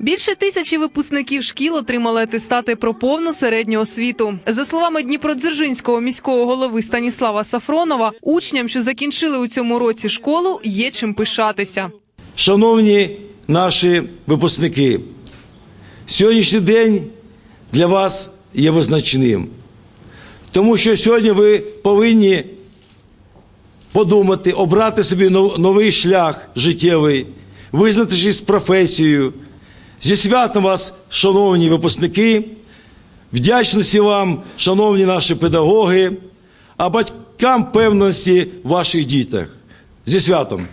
Більше тисячі випускників шкіл отримали атестати про повну середню освіту. За словами Дніпродзержинського міського голови Станіслава Сафронова, учням, що закінчили у цьому році школу, є чим пишатися. Шановні наші випускники, сьогоднішній день для вас є визначним, тому що сьогодні ви повинні подумати, обрати собі нов- новий шлях життєвий, визначитись професією. Зі святом вас, шановні випускники, вдячності вам, шановні наші педагоги, а батькам певності ваших дітях. Зі святом!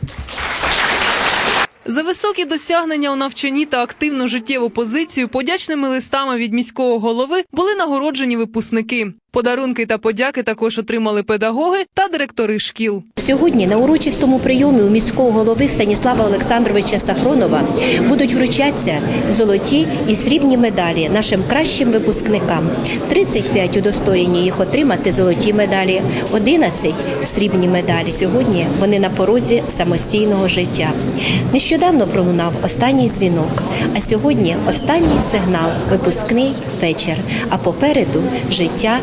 За високі досягнення у навчанні та активну життєву позицію подячними листами від міського голови були нагороджені випускники. Подарунки та подяки також отримали педагоги та директори шкіл. Сьогодні на урочистому прийомі у міського голови Станіслава Олександровича Сафронова будуть вручатися золоті і срібні медалі нашим кращим випускникам. 35 удостоєні їх отримати золоті медалі, 11 срібні медалі. Сьогодні вони на порозі самостійного життя. Нещодавно пролунав останній дзвінок, а сьогодні останній сигнал випускний вечір. А попереду життя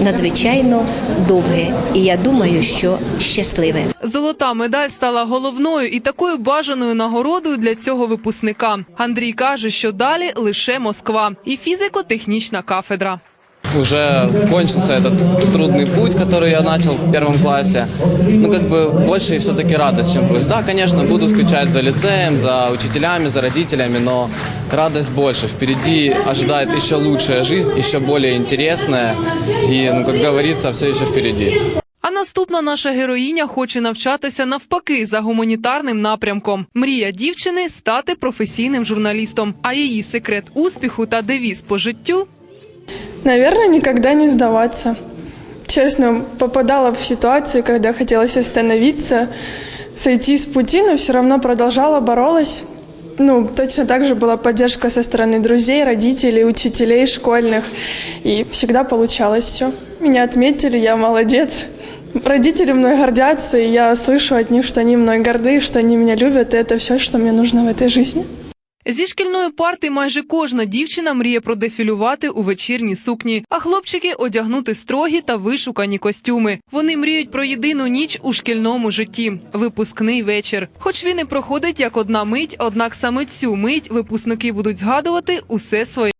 надзвичайно довге, і я думаю, що щасливе. Золота медаль стала головною і такою бажаною нагородою для цього випускника. Андрій каже, що далі лише Москва і фізико-технічна кафедра уже кончился этот трудный путь, который я начал в первом классе. Ну, как бы больше все-таки радость, чем грусть. Да, конечно, буду скучать за лицеем, за учителями, за родителями, но радость больше. Впереди ожидает еще лучшая жизнь, еще более интересная. И, ну, как говорится, все еще впереди. А наступна наша героїня хоче навчатися навпаки за гуманітарним напрямком. Мрія дівчини стати професійним журналістом. А її секрет успіху та девіз по життю Наверное, никогда не сдаваться. Честно, попадала в ситуации, когда хотелось остановиться, сойти с пути, но все равно продолжала, боролась. Ну, точно так же была поддержка со стороны друзей, родителей, учителей школьных. И всегда получалось все. Меня отметили, я молодец. Родители мной гордятся, и я слышу от них, что они мной горды, что они меня любят, и это все, что мне нужно в этой жизни. Зі шкільної парти майже кожна дівчина мріє продефілювати у вечірні сукні, а хлопчики одягнути строгі та вишукані костюми. Вони мріють про єдину ніч у шкільному житті випускний вечір. Хоч він і проходить як одна мить, однак саме цю мить випускники будуть згадувати усе своє.